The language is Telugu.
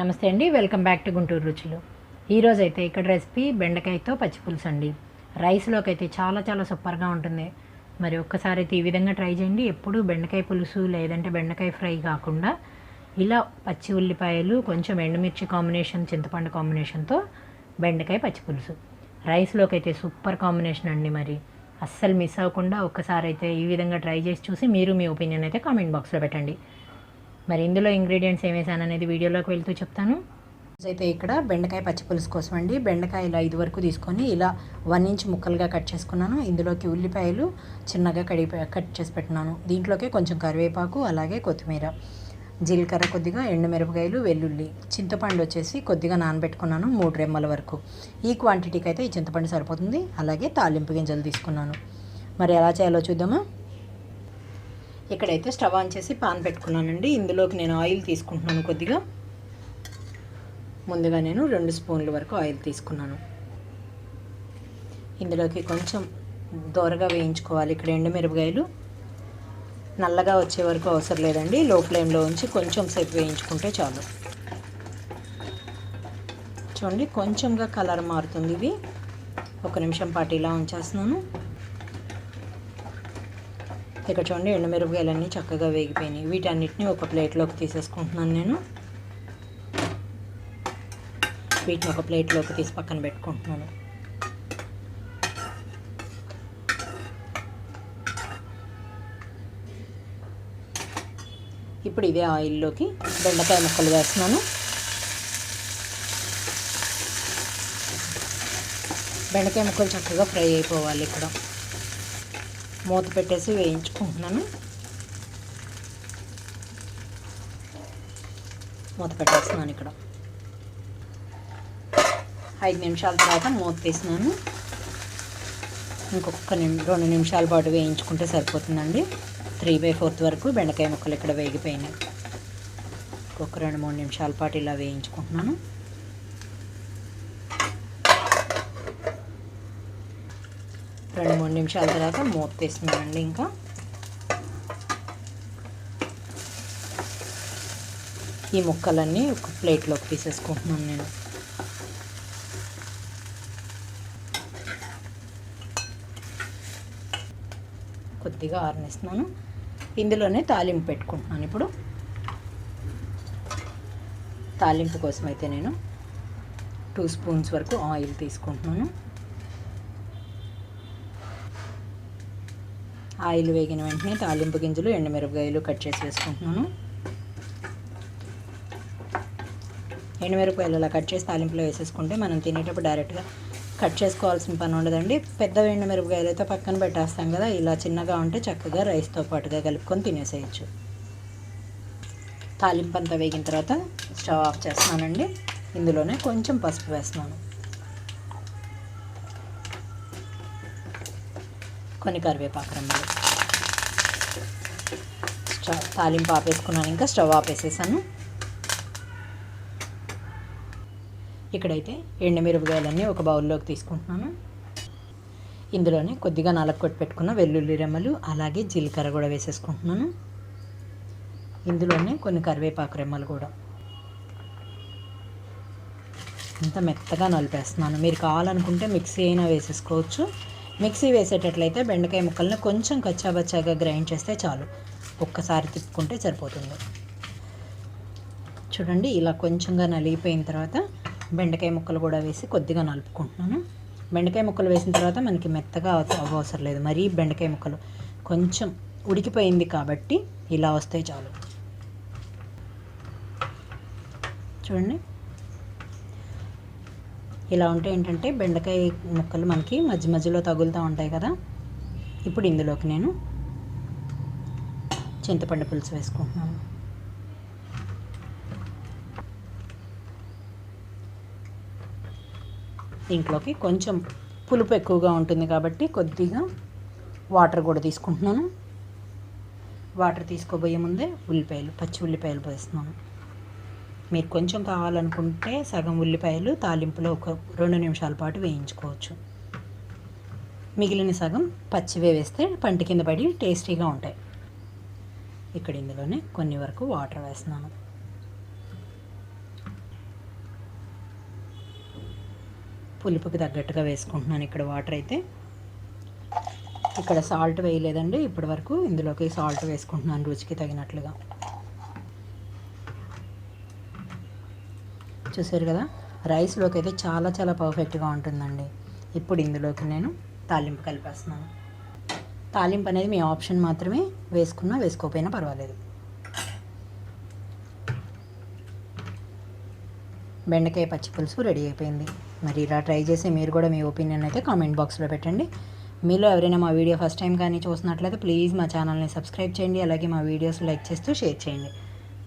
నమస్తే అండి వెల్కమ్ బ్యాక్ టు గుంటూరు రుచులు. ఈరోజు అయితే ఇక్కడ రెసిపీ బెండకాయతో పచ్చిపులుసు అండి. రైస్లోకి అయితే చాలా చాలా సూపర్గా ఉంటుంది. మరి ఒక్కసారి అయితే ఈ విధంగా ట్రై చేయండి. ఎప్పుడు బెండకాయ పులుసు లేదంటే బెండకాయ ఫ్రై కాకుండా ఇలా పచ్చి ఉల్లిపాయలు కొంచెం ఎండుమిర్చి కాంబినేషన్ చింతపండు కాంబినేషన్తో బెండకాయ పచ్చిపులుసు. రైస్లోకి అయితే సూపర్ కాంబినేషన్ అండి మరి. అస్సలు మిస్ అవ్వకుండా ఒక్కసారి అయితే ఈ విధంగా ట్రై చేసి చూసి మీరు మీ ఒపీనియన్ అయితే కామెంట్ బాక్స్లో పెట్టండి. మరి ఇందులో ఇంగ్రీడియంట్స్ ఏం వేసాను అనేది వీడియోలోకి వెళ్తూ చెప్తాను. అయితే ఇక్కడ బెండకాయ పచ్చి పులుసు కోసం అండి. బెండకాయ ఇలా ఐదు వరకు తీసుకొని ఇలా వన్ ఇంచ్ ముక్కలుగా కట్ చేసుకున్నాను. ఇందులోకి ఉల్లిపాయలు చిన్నగా కడిగి కట్ చేసి పెట్టినాను దీంట్లోకి కొంచెం కరివేపాకు అలాగే కొత్తిమీర జీలకర్ర కొద్దిగా ఎండుమిరపకాయలు వెల్లుల్లి చింతపండు వచ్చేసి కొద్దిగా నానబెట్టుకున్నాను మూడు రెమ్మల వరకు. ఈ క్వాంటిటీకి అయితే ఈ చింతపండు సరిపోతుంది. అలాగే తాలింపు గింజలు తీసుకున్నాను. మరి ఎలా చేయాలో చూద్దామా? ఇక్కడైతే స్టవ్ ఆన్ చేసి పాన్ పెట్టుకున్నానండి. ఇందులోకి నేను ఆయిల్ తీసుకుంటున్నాను కొద్దిగా. ముందుగా నేను రెండు స్పూన్ల వరకు ఆయిల్ తీసుకున్నాను. ఇందులోకి కొంచెం దోరగా వేయించుకోవాలి ఇక్కడ ఎండుమిరపకాయలు. నల్లగా వచ్చే వరకు అవసరం లేదండి. లో ఫ్లేమ్లో ఉంచి కొంచెం సేపు వేయించుకుంటే చాలు. చూడండి కొంచెంగా కలర్ మారుతుంది ఇది. ఒక నిమిషం పాటు ఇలా ఉంచేస్తున్నాను. ఇక్కడ చూడండి ఎండుమిరపకాయలన్నీ చక్కగా వేగిపోయినాయి. వీటన్నిటిని ఒక ప్లేట్లోకి తీసేసుకుంటున్నాను నేను. వీటిని ఒక ప్లేట్లోకి తీసి పక్కన పెట్టుకుంటున్నాను. ఇప్పుడు ఇదే ఆయిల్లోకి బెండకాయ ముక్కలు వేస్తున్నాను. బెండకాయ ముక్కలు చక్కగా ఫ్రై అయిపోవాలి ఇక్కడ. మూత పెట్టేసి వేయించుకుంటున్నాను. మూత పెట్టేస్తున్నాను ఇక్కడ. ఐదు నిమిషాల తర్వాత మూత తీసినాను ఇంకొక నిమి రెండు నిమిషాల పాటు వేయించుకుంటే సరిపోతుందండి. త్రీ బై ఫోర్త్ వరకు బెండకాయ ముక్కలు ఇక్కడ వేగిపోయినాయి. ఇంకొక రెండు మూడు నిమిషాల పాటు ఇలా వేయించుకుంటున్నాను. రెండు మూడు నిమిషాల తర్వాత మూత తీస్తున్నానండి ఇంకా. ఈ ముక్కలన్నీ ఒక ప్లేట్లోకి తీసేసుకుంటున్నాను నేను. కొద్దిగా ఆరనిస్తున్నాను. ఇందులోనే తాలింపు పెట్టుకుంటున్నాను ఇప్పుడు. తాలింపు కోసం అయితే నేను టూ స్పూన్స్ వరకు ఆయిల్ తీసుకుంటున్నాను. ఆయిల్ వేగిన వెంటనే తాలింపు గింజలు ఎండుమిరపకాయలు కట్ చేసి వేసుకుంటున్నాను. ఎండుమిరపకాయలు అలా కట్ చేసి తాలింపులో వేసేసుకుంటే మనం తినేటప్పుడు డైరెక్ట్గా కట్ చేసుకోవాల్సిన పని ఉండదండి. పెద్ద ఎండుమిరపకాయలు అయితే పక్కన పెట్టేస్తాం కదా ఇలా చిన్నగా ఉంటే చక్కగా రైస్తో పాటుగా కలుపుకొని తినేసేయచ్చు. తాలింపు అంతా వేగిన తర్వాత స్టవ్ ఆఫ్ చేస్తున్నానండి. ఇందులోనే కొంచెం పసుపు వేస్తున్నాను. కొన్ని కరివేపాకు రెమ్మలు స్టవ్ తాలింపు ఆపేసుకున్నాను. ఇంకా స్టవ్ ఆపేసేసాను. ఇక్కడైతే ఎండుమిరపకాయలన్నీ ఒక బౌల్లోకి తీసుకుంటున్నాను. ఇందులోనే కొద్దిగా నలకొట్టి పెట్టుకున్న వెల్లుల్లి రెమ్మలు అలాగే జీలకర్ర కూడా వేసేసుకుంటున్నాను. ఇందులోనే కొన్ని కరివేపాకు రెమ్మలు కూడా. ఇంత మెత్తగా నలిపేస్తున్నాను. మీరు కావాలనుకుంటే మిక్సీ అయినా వేసేసుకోవచ్చు. మిక్సీ వేసేటట్లయితే బెండకాయ ముక్కల్ని కొంచెం కచ్చాబచ్చాగా గ్రైండ్ చేస్తే చాలు. ఒక్కసారి తిప్పుకుంటే సరిపోతుంది. చూడండి ఇలా కొంచెంగా నలిగిపోయిన తర్వాత బెండకాయ ముక్కలు కూడా వేసి కొద్దిగా నలుపుకుంటున్నాను. బెండకాయ ముక్కలు వేసిన తర్వాత మనకి మెత్తగా అవసరం లేదు. మరీ బెండకాయ ముక్కలు కొంచెం ఉడికిపోయింది కాబట్టి ఇలా వస్తే చాలు. చూడండి. ఇలా ఉంటే ఏంటంటే బెండకాయ ముక్కలు మనకి మధ్య మధ్యలో తగులుతూ ఉంటాయి కదా. ఇప్పుడు ఇందులోకి నేను చింతపండు పులుసు వేసుకుంటున్నాను. దీంట్లోకి కొంచెం పులుపు ఎక్కువగా ఉంటుంది కాబట్టి కొద్దిగా వాటర్ కూడా తీసుకుంటున్నాను. వాటర్ తీసుకోబోయే ముందే ఉల్లిపాయలు పచ్చి ఉల్లిపాయలు వేస్తున్నాను. మీరు కొంచెం కావాలనుకుంటే సగం ఉల్లిపాయలు తాలింపులో ఒక రెండు నిమిషాల పాటు వేయించుకోవచ్చు. మిగిలిన సగం పచ్చివే వేస్తే పంట కింద పడి టేస్టీగా ఉంటాయి. ఇక్కడ ఇందులోనే కొన్ని వరకు వాటర్ వేస్తున్నాను. పులుపుకి తగ్గట్టుగా వేసుకుంటున్నాను ఇక్కడ వాటర్ అయితే. ఇక్కడ సాల్ట్ వేయలేదండి ఇప్పటి వరకు ఇందులోకి సాల్ట్ వేసుకుంటున్నాను రుచికి తగినట్లుగా. చూసారు కదా? రైస్లోకి అయితే చాలా చాలా పర్ఫెక్ట్గా ఉంటుందండి. ఇప్పుడు ఇందులోకి నేను తాలింపు కలిపేస్తున్నాను. తాలింపు అనేది మీ ఆప్షన్ మాత్రమే. వేసుకున్నా వేసుకోకపోయినా పర్వాలేదు. బెండకాయ పచ్చి పులుసు రెడీ అయిపోయింది. మరి ఇలా ట్రై చేసి మీరు కూడా మీ ఒపీనియన్ అయితే కామెంట్ బాక్స్లో పెట్టండి. మీలో ఎవరైనా మా వీడియో ఫస్ట్ టైం కానీ చూసినట్లయితే ప్లీజ్ మా ఛానల్ని సబ్స్క్రైబ్ చేయండి. అలాగే మా వీడియోస్ లైక్ చేస్తూ షేర్ చేయండి.